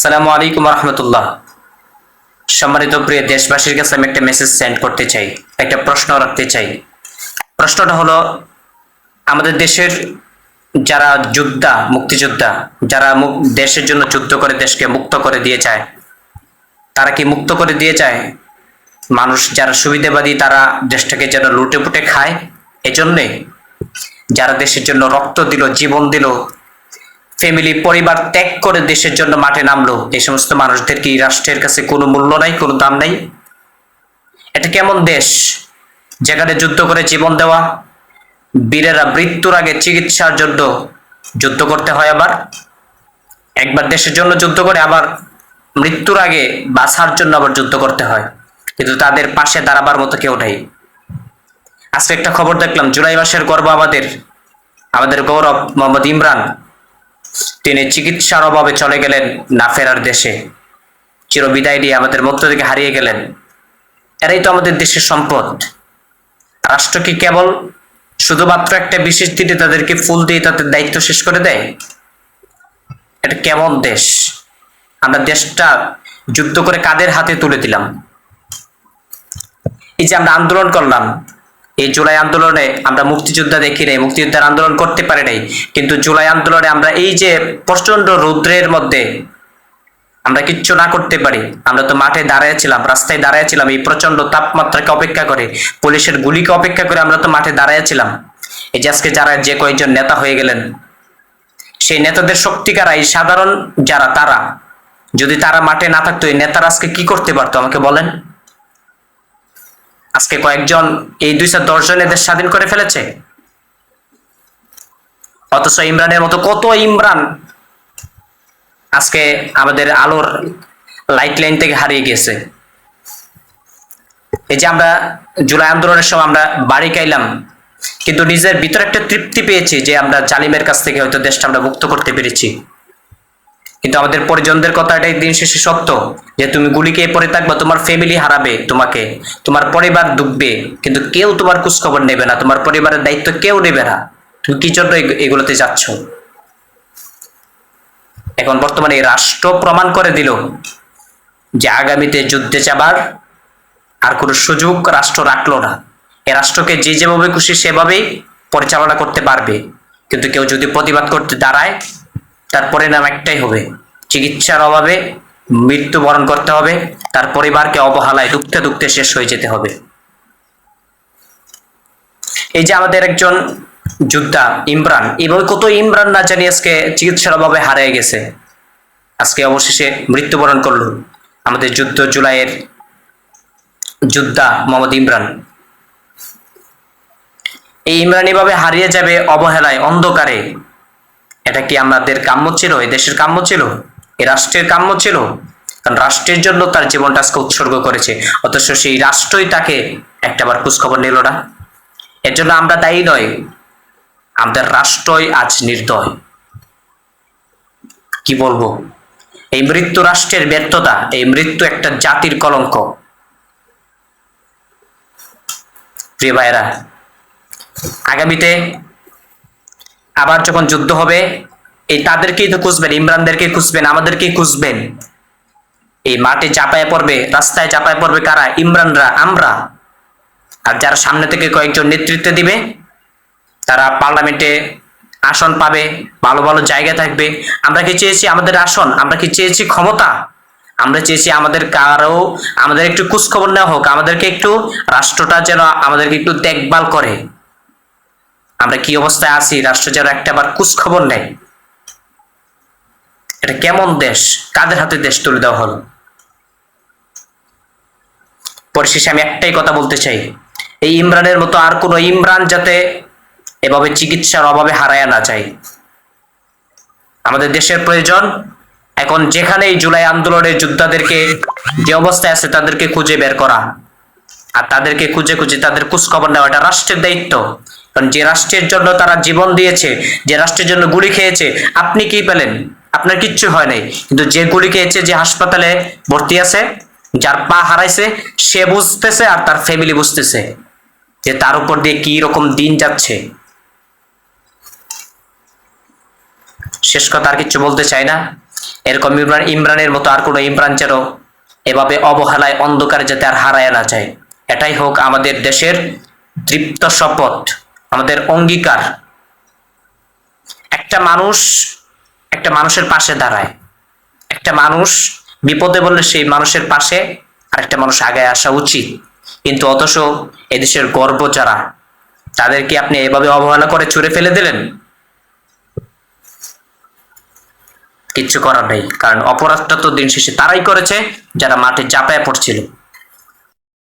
আসসালামু আলাইকুম রহমতুল্লাহ। সম্মানিত প্রিয় দেশবাসীর কাছে আমি একটা মেসেজ সেন্ড করতে চাই, একটা প্রশ্ন রাখতে চাই। প্রশ্নটা হলো, আমাদের দেশের যারা যোদ্ধা, মুক্তিযোদ্ধা, যারা দেশের জন্য যুদ্ধ করে, দেশকে মুক্ত করে দিয়ে যায়, তারা কি মুক্ত করে দিয়ে যায়? মানুষ যারা সুবিধাবাদী, তারা দেশটাকে যেন লুটে পুটে খায়? এজন্যে যারা দেশের জন্য রক্ত দিল, জীবন দিল ফ্যামিলি পরিবার ত্যাগ করে দেশের জন্য মাঠে নামলো। এই সমস্ত মানুষদের কি রাষ্ট্রের কাছে কোনো মূল্য নাই, কোনো দাম নাই? এটা কেমন দেশ? যেখানে যুদ্ধ করে জীবন দেওয়া, বীরেরা মৃত্যুর আগে চিকিৎসার জন্য যুদ্ধ করতে হয় আবার, একবার দেশের জন্য যুদ্ধ করে আবার মৃত্যুর আগে বাঁচার জন্য আবার যুদ্ধ করতে হয়। কিন্তু তাদের পাশে দাঁড়াবার মতো কেউ নেই। আজকে একটা খবর দেখলাম, জুলাই মাসের গর্ব আমাদের আমাদের গৌরব মোহাম্মদ ইমরান তিনি চিকিৎসার অভাবে চলে গেলেন না ফেরার দেশে। চিরবিদায় দিয়ে আমাদের মধ্য থেকে হারিয়ে গেলেন। এরাই তো আমাদের দেশের সম্পদ। রাষ্ট্র কি কেবল শুধুমাত্র একটা বিশেষ দিনে তাদেরকে ফুল দিয়ে তাদের দায়িত্ব শেষ করে দেয়? এটা কেমন দেশ? আমরা দেশটা যুদ্ধ করে কাদের হাতে তুলে দিলাম? এই যে আমরা আন্দোলন করলাম এই জুলাই আন্দোলনে আমরা মুক্তিযোদ্ধা দেখি নাই, মুক্তিযোদ্ধার আন্দোলন করতে পারি নাই। কিন্তু জুলাই আন্দোলনে আমরা এই যে প্রচণ্ড রৌদ্রের মধ্যে আমরা কিচ্ছু না করতে পারি। আমরা তো মাঠে দাঁড়াইছিলাম রাস্তায় দাঁড়াইছিলাম এই প্রচণ্ড তাপমাত্রাকে অপেক্ষা করে, পুলিশের গুলিকে অপেক্ষা করে আমরা তো মাঠে দাঁড়াইছিলাম এই যে আজকে যারা যে কয়েকজন নেতা হয়ে গেলেন, সেই নেতাদের শক্তিকারা এই সাধারণ যারা, তারা। যদি তারা মাঠে না থাকতো, এই নেতারা আজকে কি করতে পারতো? আমাকে বলেন। আজকে কয়েকজন এই দুইশো দশ জন এদের স্বাধীন করে ফেলেছে? অথচ ইমরানের মতো কত ইমরান আজকে আমাদের আলোর লাইট লাইন থেকে হারিয়ে গেছে এই যে আমরা জুলাই আন্দোলনের সময় আমরা বাড়ি খাইলাম, কিন্তু নিজের ভিতরে একটা তৃপ্তি পেয়েছি যে আমরা জালিমের কাছ থেকে হয়তো দেশটা আমরা মুক্ত করতে পেরেছি। কিন্তু আমাদের পরিজনদের কথা এটাই দিন শেষে সত্য যে তুমি গুলিকে পরে থাকবা, তোমার ফ্যামিলি হারাবে তোমাকে, তোমার পরিবার ডুববে, কিন্তু কেউ তোমার খোঁজখবর নেবে না, তোমার পরিবারের দায়িত্ব কেউ নেবে না। তুমি কি জন্য এগুলোতে যাচ্ছ? এখন বর্তমানে এই রাষ্ট্র প্রমাণ করে দিল যে আগামীতে যুদ্ধে যাবার আর কোনো সুযোগ রাষ্ট্র রাখল না। এ রাষ্ট্রকে যে যেভাবে খুশি সেভাবেই পরিচালনা করতে পারবে। কিন্তু কেউ যদি প্রতিবাদ করতে দাঁড়ায় তার পরিণাম একটাই হবে। চিকিৎসার অভাবে মৃত্যুবরণ করতে হবে, তার পরিবারকে অবহেলায় দুঃখতে দুঃখতে শেষ হয়ে যেতে হবে। এই যে আমাদের একজন যোদ্ধা ইমরান, এভাবে কত ইমরান না জানি আজকে চিকিৎসার অভাবে হারিয়ে গেছে। আজকে অবশেষে মৃত্যুবরণ করল আমাদের যুদ্ধ জুলাইয়ের যোদ্ধা মোহাম্মদ ইমরান। এই ইমরান এভাবে হারিয়ে যাবে অবহেলায়, অন্ধকারে। এটা কি আমাদের কাম্য ছিল? এই দেশের কাম্য ছিল? এই রাষ্ট্রের কাম্য ছিল? কারণ রাষ্ট্রের জন্য তার জীবনটা আজকে উৎসর্গ করেছে। অথচ সেই রাষ্ট্রই তাকে একটাবার খোঁজখবর নিল না। এর জন্য আমরা দায়ী নয় আমাদের রাষ্ট্রই আজ নির্দয়। কি বলব? এই মৃত্যু রাষ্ট্রের ব্যর্থতা, এই মৃত্যু একটা জাতির কলঙ্ক। প্রিয় ভাইরা আগামীতে আবার যখন যুদ্ধ হবে, এই তাদেরকেই তো খুঁজবেন ইমরানদেরকে খুঁজবেন, আমাদেরকেই খুঁজবেন। এই মাঠে চাপায় পড়বে, রাস্তায় চাপায় পড়বে কারা? ইমরানরা, আমরা। আর যারা সামনে থেকে কয়েকজন নেতৃত্ব দিবে, তারা পার্লামেন্টে আসন পাবে, ভালো ভালো জায়গা থাকবে। আমরা কি চেয়েছি আমাদের আসন? আমরা কি চেয়েছি ক্ষমতা? আমরা চেয়েছি আমাদের কারও, আমাদের একটু খোঁজখবর নেওয়া হোক, আমাদেরকে একটু রাষ্ট্রটা যেন আমাদেরকে একটু দেখভাল করে। আমরা কি অবস্থায় আছি? রাষ্ট্র যেন একটা বার খোঁজখবর নেয়। এটা কেমন দেশ? কাদের হাতে দেশ তুলে দেওয়া হলো? পরিশেষে আমি একটাই কথা বলতে চাই। এই ইমরানের মতো আর কোনো ইমরান যাতে এভাবে চিকিৎসার অভাবে হারায় না যায়। আমাদের দেশের প্রয়োজন, এখন যেখানে এই জুলাই আন্দোলনের যোদ্ধাদেরকে যে অবস্থায় আছে তাদেরকে খুঁজে বের করা। আর তাদেরকে খুঁজে খুঁজে তাদের খোঁজখবর নেওয়া, এটা রাষ্ট্রের দায়িত্ব। কারণ যে রাষ্ট্রের জন্য তারা জীবন দিয়েছে, যে রাষ্ট্রের জন্য গুলি খেয়েছে, আপনি কি পেলেন? আপনার কিচ্ছু হয় নাই। কিন্তু যে গুলি খেয়েছে, যে হাসপাতালে ভর্তি আছে, যার পা হারাইছে, সে বুঝতেছে আর তার ফ্যামিলি বুঝতেছে যে তার উপর দিয়ে কি রকম দিন যাচ্ছে। শেষ কথা আর কিছু বলতে চাই না। এরকম ইমরান ইমরানের মতো আর কোনো ইমরান যেন এভাবে অবহেলায় অন্ধকারে যাতে আর হারায় না যায়। এটাই হোক আমাদের দেশের তৃপ্ত শপথ। আমাদের অঙ্গীকার। একটা মানুষ একটা মানুষের পাশে দাঁড়ায়। একটা মানুষ বিপদে বললে সেই মানুষের পাশে আরেকটা মানুষ আগে আসা উচিত। কিন্তু অথচ এদেশের গর্ব যারা তাদেরকে আপনি এভাবে অবহেলা করে ছুঁড়ে ফেলে দিলেন? কিচ্ছু করার নেই, কারণ অপরাধটা তো দিন শেষে তারাই করেছে যারা মাঠে চাপায় পড়ছিল।